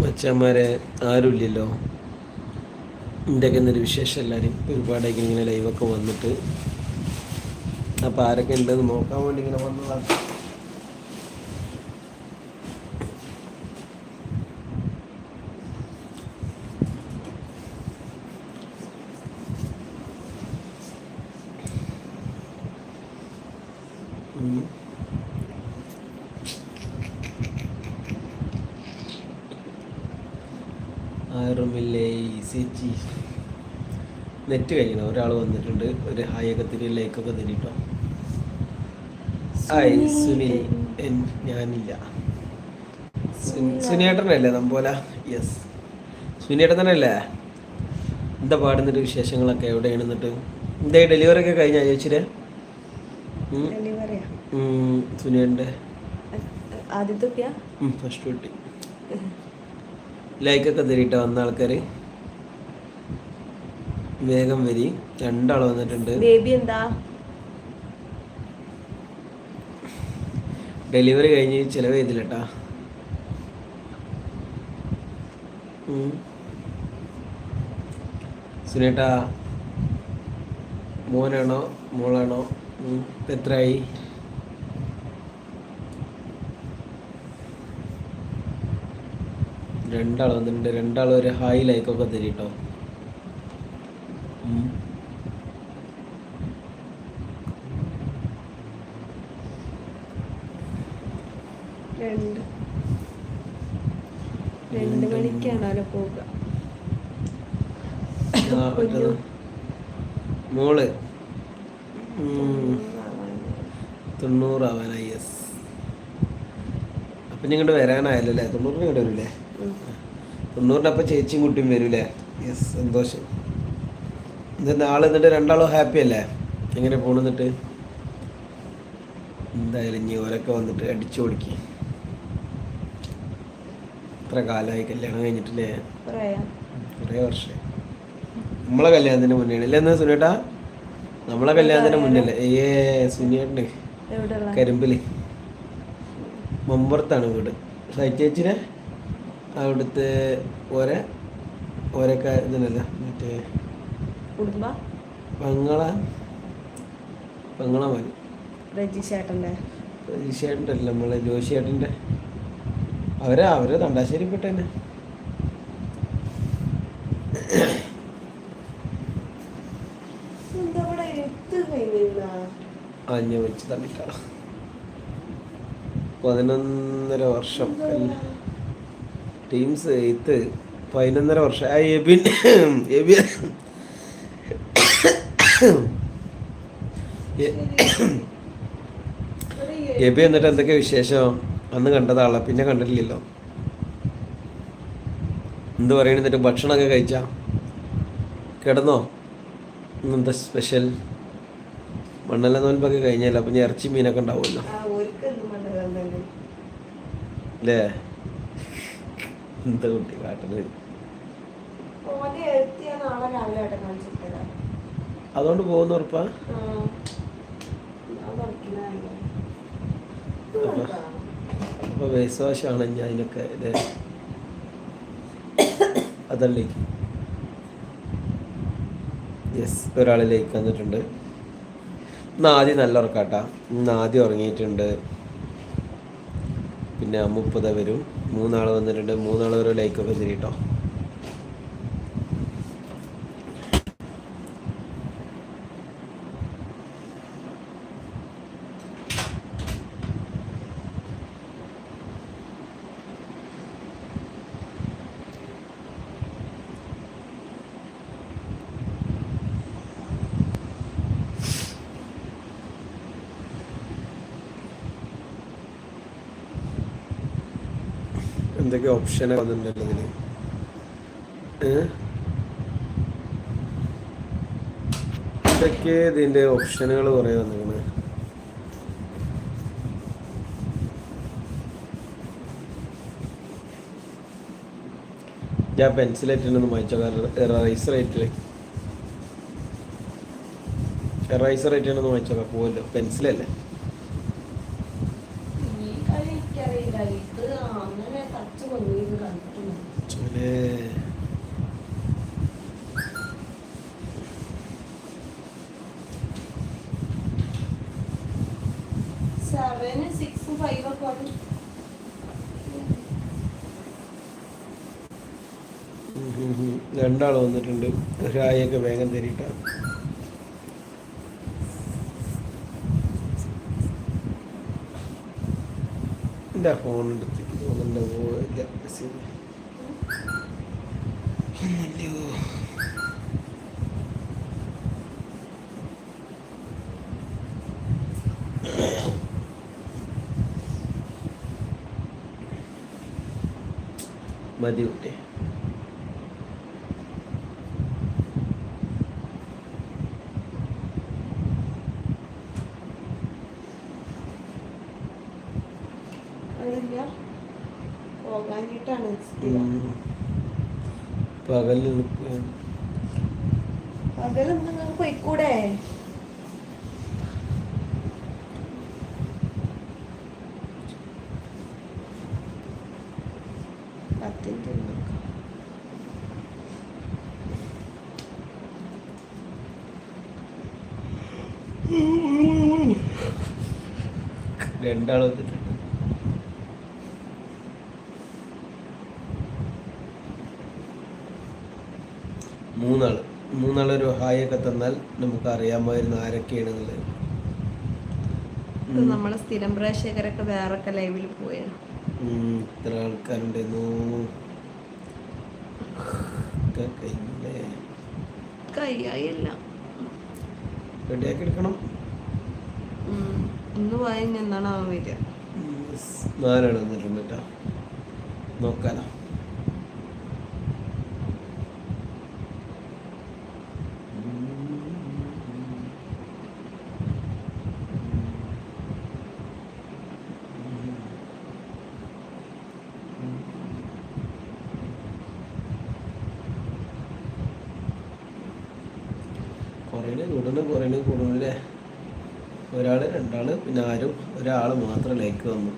മച്ചന്മാരെ ആരുമില്ലല്ലോ. ഒക്കെ എന്നൊരു വിശേഷം എല്ലാവരും? ഒരുപാടൊക്കെ ഇങ്ങനെ ലൈവൊക്കെ വന്നിട്ട്. അപ്പോൾ ആരൊക്കെ ഉണ്ടെന്ന് നോക്കാൻ വേണ്ടി ഇങ്ങനെ വന്നതാണ്. ആറുമില്ലേ ചേച്ചി നെറ്റ് കഴിക്കണം ഒരാൾ വന്നിട്ടുണ്ട്. ഒരു ഹായൊക്കെ തിരി ലൈക്കൊക്കെ തിരിട്ടോ ഹായ് സുനിൽ എൻ- ഞാനില്ല. സുനി- സുനിയേട്ടനല്ലേ നമ്പോല? യെസ് സുനിയേട്ടൻ തന്നെ അല്ലേ എന്താ പാടുന്നിട്ട് വിശേഷങ്ങളൊക്കെ? എവിടെയാണ് എന്നിട്ട്? എന്താ ഡെലിവറി ഒക്കെ കഴിഞ്ഞാ ചോദിച്ചിട്ട്? സുനിയേട്ടന്റെ ആദ്യത്തെ ഫസ്റ്റ് കുട്ടി. ലൈക്കൊക്കെ തരിട്ടോ വന്ന ആൾക്കാർ വേഗം വരി. രണ്ടാൾ വന്നിട്ടുണ്ട്. ബേബി എന്താ? ഡെലിവറി കഴിഞ്ഞ് ചിലവ് ചെയ്തില്ലട്ടാ. സുനേട്ടാ മോനാണോ മോളാണോ? എത്രയായി രണ്ടാൾ വന്നിട്ടുണ്ട്. രണ്ടാൾ ഒരു ഹായ് ലൈക്കൊക്കെ തരിട്ടോ. കേട്ടോ രണ്ട്. മണിക്കാണല്ലോ പോവുക. മോൾ. തൊണ്ണൂറാവാനായി. യെസ് അപ്പം ഇങ്ങോട്ട് വരാനായല്ലോ അല്ലേ? തൊണ്ണൂറിന് ഇങ്ങോട്ട് വരൂലേ ഉം. തൊണ്ണൂറിന് അപ്പം ചേച്ചിയും കുട്ടിയും വരൂലേ യെസ് സന്തോഷം. ഇത് നാളെ എന്നിട്ട് രണ്ടാളും ഹാപ്പി അല്ലേ? എങ്ങനെ പോണെന്നിട്ട് എന്തായാലും ഇനി ഓരൊക്കെ വന്നിട്ട് അടിച്ചു കൊടുക്കി ഇത്ര കാലമായി കല്യാണം കഴിഞ്ഞിട്ടില്ലേ? കുറേ. വർഷമായി നമ്മളെ കല്യാണത്തിന് മുന്നേ അല്ലേ എന്നാ സുനേട്ടാ നമ്മളെ കല്യാണത്തിന് മുന്നല്ലേ ഏ സുനിയേട്ടന്. കരിമ്പിൽ. മമ്പുറത്താണ് വീട്. സൈറ്റേച്ചിനെ അവിടുത്തെ ഒരേ ഒരേ ഇതിനല്ല മറ്റേ പങ്ങള പങ്ങള മതി റജി ചേട്ടന്റെ രജിഷേട്ടന്റെ അല്ല നമ്മളെ ജോഷിയേട്ടന്റെ. അവരെ അവരെ തണ്ടാശ്ശേരി പെട്ടെന്നെ തന്നെ അഞ്ഞ വെച്ച് തള്ളിക്കളാം. പതിനൊന്നര വർഷം ടീംസ് എയ്ത്ത് പതിനൊന്നര വർഷം. ആ എബിൻ എബിൻ. എബി എന്നിട്ട് എന്തൊക്കെ വിശേഷം? അന്ന് കണ്ടതാളെ പിന്നെ കണ്ടിട്ടില്ലല്ലോ. എന്ത് പറയണ? എന്നിട്ട് ഭക്ഷണമൊക്കെ കഴിച്ചാ? കിടന്നോ? ഇന്നെന്താ സ്പെഷ്യൽ മണ്ണല്ല നോൻപൊക്കെ കഴിഞ്ഞല്ലോ? അപ്പം ഇറച്ചി മീനൊക്കെ ഉണ്ടാവുമല്ലോ. അല്ലേ എന്താ കുട്ടി കാണിച്ചിട്ടതാ അതുകൊണ്ട് പോകുന്ന ഉറപ്പാ? അപ്പോൾ വേസവാശമാണ് ഞാൻ അതിനൊക്കെ ഇത് അതല്ലേക്ക് യെസ് ഒരാളിലേക്ക് വന്നിട്ടുണ്ട്. ഇന്ന് ആദ്യം നല്ല ഉറക്കാട്ടാ. ഇന്ന് ആദ്യം ഉറങ്ങിയിട്ടുണ്ട്. പിന്നെ മുപ്പത് വരും. മൂന്നാൾ വന്നിട്ടുണ്ട്. മൂന്നാൾ ഓരോ ലൈക്കൊക്കെ തിരിട്ടോ എന്തൊക്കെ ഓപ്ഷനൊക്കെ വന്നിട്ടുണ്ടല്ലോ ഇതിന് ഇതൊക്കെ ഇതിന്റെ ഓപ്ഷനുകൾ കുറേ വന്നിരിക്കുന്നത് ഞാൻ പെൻസിൽ ആയിട്ടൊന്ന് വായിച്ചോ റൈസർ ആയിട്ടില്ല? റൈസർ ആയിട്ടൊന്ന് വായിച്ചോ പോവല്ലോ. പെൻസിലല്ലേ സെവന് സിക്സ് ഫൈവ് ഒക്കെ ഉം. രണ്ടാൾ വന്നിട്ടുണ്ട്. ഒരായൊക്കെ വേഗം തരിട്ടാണ് എന്റെ ഫോൺ എടുത്ത് തോന്നുന്നുണ്ട് ഒന്നല്ലോ മതി കുട്ടി. പകലും നിങ്ങൾ പോയിക്കൂടെ? രണ്ടാൾ വന്നിട്ടുണ്ട്. മൂന്നാൾ. മൂന്നാളൊരു ഹായ് ഒക്കെ തന്നാൽ നമുക്ക് അറിയാമായിരുന്നു ആരൊക്കെയാണെന്നുള്ളത് നമ്മളെ സ്ഥിരം പ്രേക്ഷകരൊക്കെ വേറൊക്കെ ലൈവിൽ പോയാണ് ഇത്ര ആൾക്കാരുണ്ടായിരുന്നു കയ്യായി എല്ലാം. റെഡിയാക്കി എടുക്കണം. ഇന്ന് പോയി എന്താണ് അവൻ വരിക? നാലാണ് വന്നിട്ടുണ്ട് കേട്ടോ. കുറേ കുറേന് കുറേ കൂടണല്ലേ ഒരാൾ രണ്ടാൾ പിന്നെ ആരും ഒരാൾ മാത്രം ലൈക്ക് വന്നു.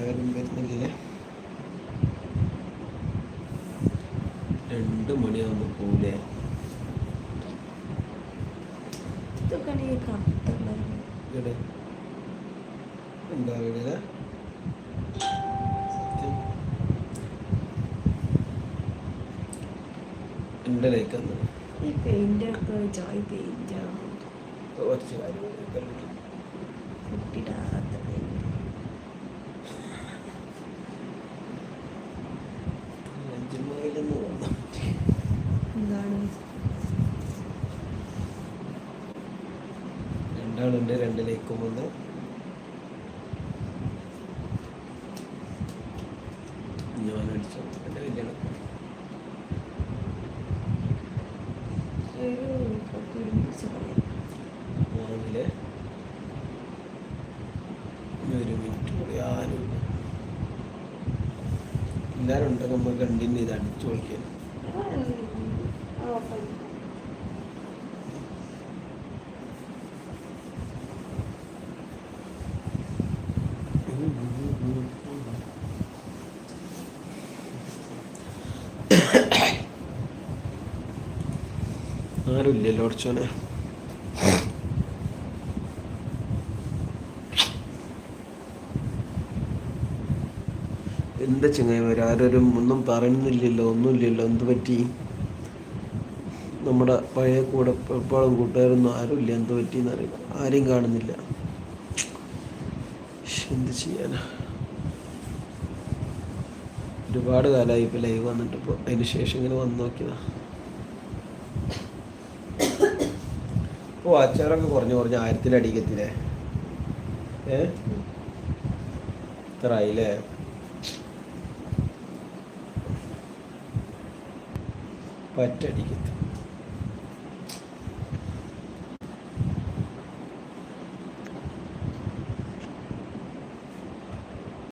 ആരും വരുന്നില്ലേ? രണ്ട് മണിയാകുമ്പോ പോകൂലേ ഇതൊക്കെയാണ് ഈ കത്തുള്ളത് ഇവിടെ എന്താ വീടില്ല എന്റെ ലൈക്ക് ഈ പെയിന്റ് ഒക്കെ ജോയ് പെയിന്റ് കുറച്ച് കുട്ടിടാത്ത എന്താണ്? രണ്ടാളുണ്ട് രണ്ട് ലൈക്കും വന്നു. ഞാൻ അടിച്ചു എന്റെ കല്യാണം. രാവിലെ ഒരു മിനിറ്റ് കൂടി ആരും എല്ലാവരും ഉണ്ടെങ്കിൽ നമ്മൾ കണ്ടിന്യൂ ചെയ്ത് അടിച്ചു പൊളിക്കാൻ ആരും ഇല്ലല്ലോ എന്താ ചങ്ങായിമാർ ആരും ഒന്നും പറയുന്നില്ലല്ലോ ഒന്നുമില്ലല്ലോ. എന്ത് പറ്റി? നമ്മുടെ പഴയ കൂടെ എപ്പോഴും കൂട്ടുകാരൊന്നും ആരുമില്ല. എന്ത് പറ്റിയെന്ന് അറിയില്ല. ആരെയും കാണുന്നില്ല. എന്ത് ചെയ്യാനാ? ഒരുപാട് കാലമായി ഇപ്പോൾ ലൈവ് വന്നിട്ട് ഇപ്പോൾ അതിന് ശേഷം ഇങ്ങനെ വന്ന് നോക്കിയതാ. ഓ അച്ചാറൊക്കെ കുറഞ്ഞു കുറഞ്ഞ് ആയിരത്തിലടിക്കത്തില്ലേ ഏ? ഇത്ര ആയില്ലേ? പറ്റടിക്കെത്തി